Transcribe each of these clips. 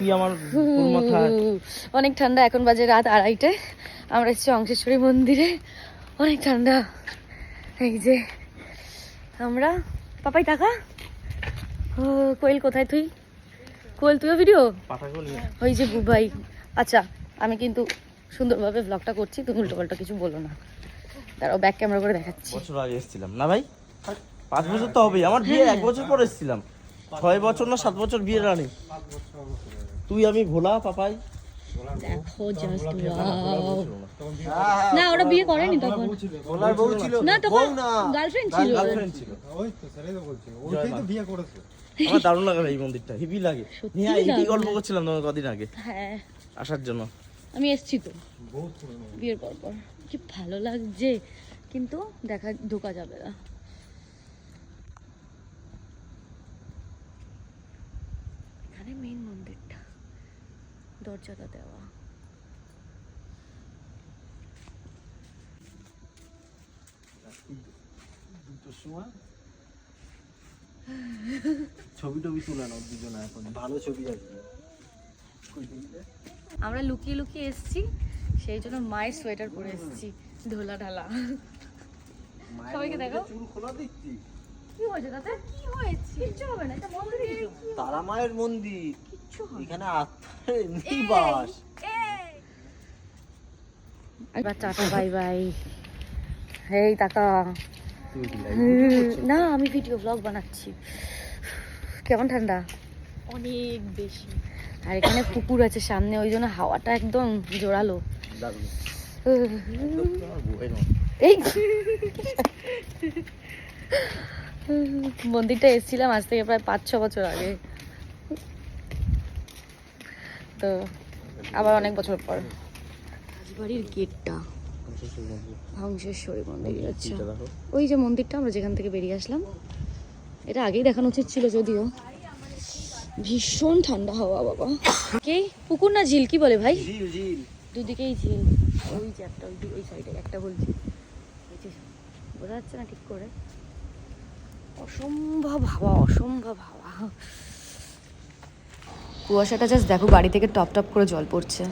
তুই আমার মাথায়? অনেক ঠান্ডা এখন বাজে রাত আড়াইটে। আমরা এসেছি অংশেশ্বরী মন্দিরে। অনেক ঠান্ডা। এই যে আমরা পাপাই টাকা? ও কোয়েল কোথায় তুই? কোয়েল তুইও ভিডিও ওই যে বুবাই। আচ্ছা আমি কিন্তু সুন্দরভাবে ব্লগটা করছি তুমি উল্টো পাল্টা কিছু বলো না। তারাও ব্যাক ক্যামেরা করে দেখাচ্ছি। বছর আগে এসেছিলাম। না ভাই পাঁচ বছর তো হবেই। আমার বিয়ে এক বছর পর এসেছিলাম। ছয় বছর না সাত বছর বিয়ে রানি? তুই আমি ভোলা পাপাই। দেখো জাস্ট না। ওরা বিয়ে করেনি তখন। ওনার বউ ছিল। না তখন গার্লফ্রেন্ড ছিল। গার্লফ্রেন্ড ছিল। ওই তো সেটাই তো বলছি। ওইটাই তো বিয়ে করেছে। আমার দারুণ লাগে এই মন্দিরটা হেভি লাগে। গল্প করছিলাম তোমার কদিন আগে। হ্যাঁ। আসার জন্য। আমি এসছি তো। বিয়ের পর পর। কি ভালো লাগছে। কিন্তু দেখা ঢোকা যাবে না এখানে মেইন মন্দিরটা দরজাটা দেওয়া। দুটোর সময়? ছবি টবি তুলে নাও দুজনে এখন ভালো ছবি আসবে। আমরা লুকিয়ে লুকিয়ে এসেছি সেই জন্য মায়ের সোয়েটার পরে এসেছি ঢোলা। ঢালা সবাইকে দেখাও। চুল খোলা দেখছি। কি হয়েছে তাতে? কি হয়েছে কিচ্ছু হবে না এটা মন্দিরে তারা মায়ের মন্দির। কিচ্ছু হবে এখানে আত্মার নিবাস এবার টাটা বাই বাই। এই টাটা না আমি ভিডিও ব্লগ বানাচ্ছি। কেমন ঠান্ডা? অনেক বেশি। আর এখানে পুকুর আছে সামনে ওই জন্য হাওয়াটা একদম জোরালো। এই মন্দিরটা এসেছিলাম আজ থেকে প্রায় পাঁচ ছ বছর আগে। তো আবার অনেক বছর পর। রাজবাড়ির গেটটা। ধ্বংসেশ্বরী মন্দির আচ্ছা। ওই যে মন্দিরটা আমরা যেখান থেকে বেরিয়ে আসলাম এটা আগেই দেখানো উচিত ছিল যদিও। ভীষণ ঠান্ডা হাওয়া বাবা। কে? পুকুর না ঝিল? কি বলে ভাই? দুদিকেই ঝিল। ওই যে একটা ওই ওই সাইডে একটা বলছি। বোঝা যাচ্ছে না ঠিক করে। অসম্ভব হাওয়া অসম্ভব হাওয়া। কুয়াশাটা জাস্ট দেখো বাড়ি থেকে টপ টপ করে জল পড়ছে।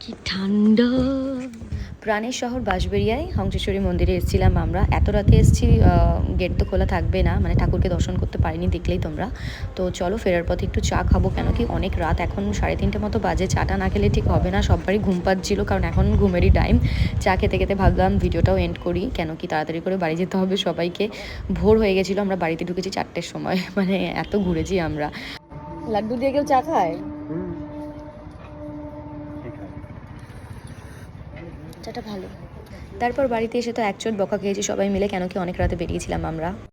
কি ঠান্ডা। প্রাণের শহর বাঁশবেরিয়ায় হংসেশ্বরী মন্দিরে এসেছিলাম আমরা। এত রাতে এসেছি গেট তো খোলা থাকবে না মানে ঠাকুরকে দর্শন করতে পারিনি দেখলেই তোমরা। তো চলো ফেরার পথে একটু চা খাব কেন কি অনেক রাত এখন সাড়ে তিনটে মতো বাজে চাটা না খেলে ঠিক হবে না সববারই ঘুম পাচ্ছিল কারণ এখন ঘুমেরই টাইম চা খেতে খেতে ভাবলাম ভিডিওটাও এন্ড করি কেন কি তাড়াতাড়ি করে বাড়ি যেতে হবে সবাইকে। ভোর হয়ে গেছিল আমরা বাড়িতে ঢুকেছি চারটের সময় মানে এত ঘুরেছি আমরা। লাড্ডু দিয়ে কেউ চা খায়? চাটা ভালো। তারপর বাড়িতে এসে তো একচোট বকা খেয়েছি সবাই মিলে কেন কি অনেক রাতে বেরিয়েছিলাম আমরা।